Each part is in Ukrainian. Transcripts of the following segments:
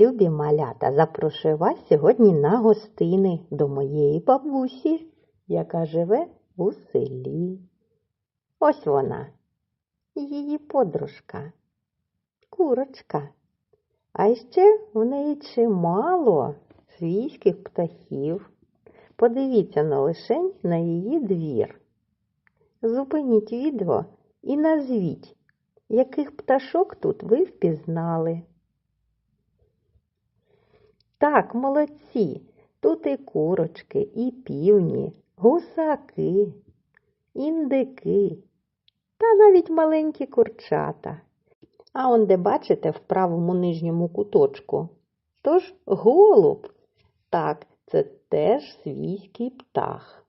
Любі малята, запрошую вас сьогодні на гостини до моєї бабусі, яка живе у селі. Ось вона, її подружка, курочка. А ще в неї чимало свійських птахів. Подивіться на лишень на її двір. Зупиніть відео і назвіть, яких пташок тут ви впізнали. Так, молодці. Тут і курочки, і півні, гусаки, індики та навіть маленькі курчата. А он де бачите в правому нижньому куточку. Тож голуб. Так, це теж свійський птах.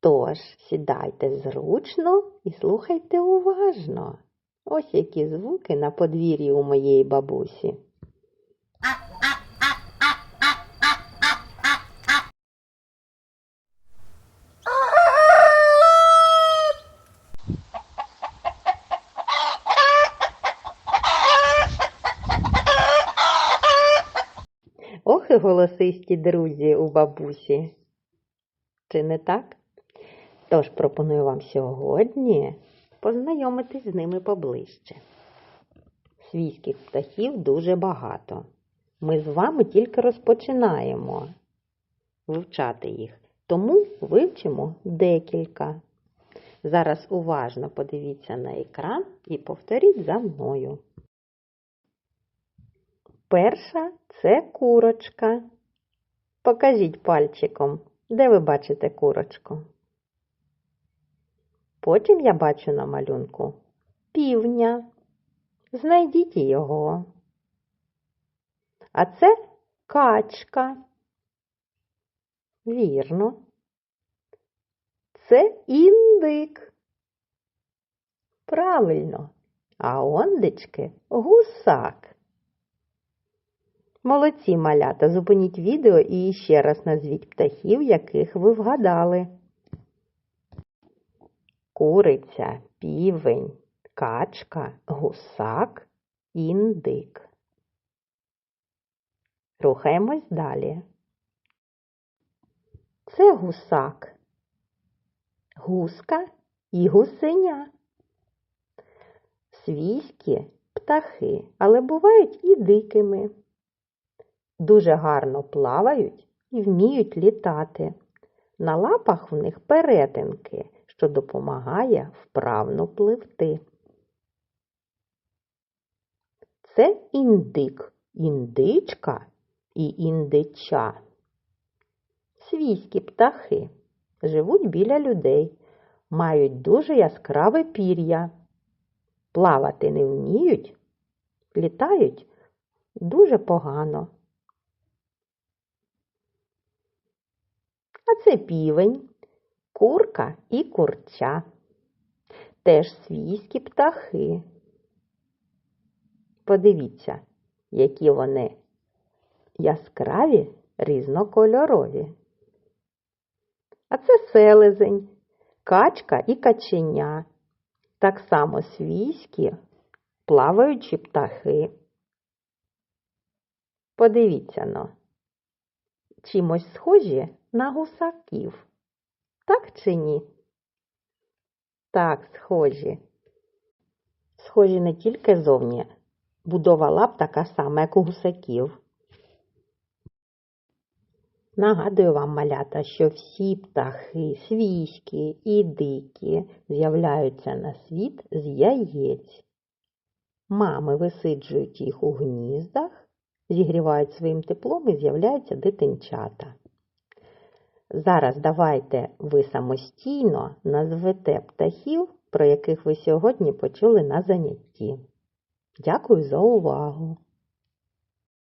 Тож сідайте зручно і слухайте уважно. Ось які звуки на подвір'ї у моєї бабусі. Ох голосисті друзі у бабусі. Чи не так? Тож пропоную вам сьогодні познайомитись з ними поближче. Свійських птахів дуже багато. Ми з вами тільки розпочинаємо вивчати їх, тому вивчимо декілька. Зараз уважно подивіться на екран і повторіть за мною. Перша це курочка. Покажіть пальчиком, де ви бачите курочку. Потім я бачу на малюнку півня. Знайдіть його. А це качка. Вірно. Це індик. Правильно. А ондечки гусак. Молодці малята, зупиніть відео і ще раз назвіть птахів, яких ви вгадали. Куриця, півень, качка, гусак, індик. Рухаємось далі. Це гусак, гуска і гусеня. Свійські птахи, але бувають і дикими дуже гарно плавають і вміють літати. На лапах в них перетинки, що допомагає вправно пливти. Це індик, індичка і індича. Свійські птахи живуть біля людей, мають дуже яскраве пір'я, плавати не вміють, літають дуже погано. А це півень, курка і курча. Теж свійські птахи. Подивіться, які вони яскраві різнокольорові. А це селезень, качка і каченя. Так само свійські плаваючі птахи. Подивіться но, чимось схожі на гусаків. Так чи ні? Так, схожі. Схожі не тільки зовні. Будова лап така сама, як у гусаків. Нагадую вам, малята, що всі птахи, свійські і дикі з'являються на світ з яєць. Мами висиджують їх у гніздах, зігрівають своїм теплом і з'являються дитинчата. Зараз давайте ви самостійно назвете птахів, про яких ви сьогодні почули на занятті. Дякую за увагу!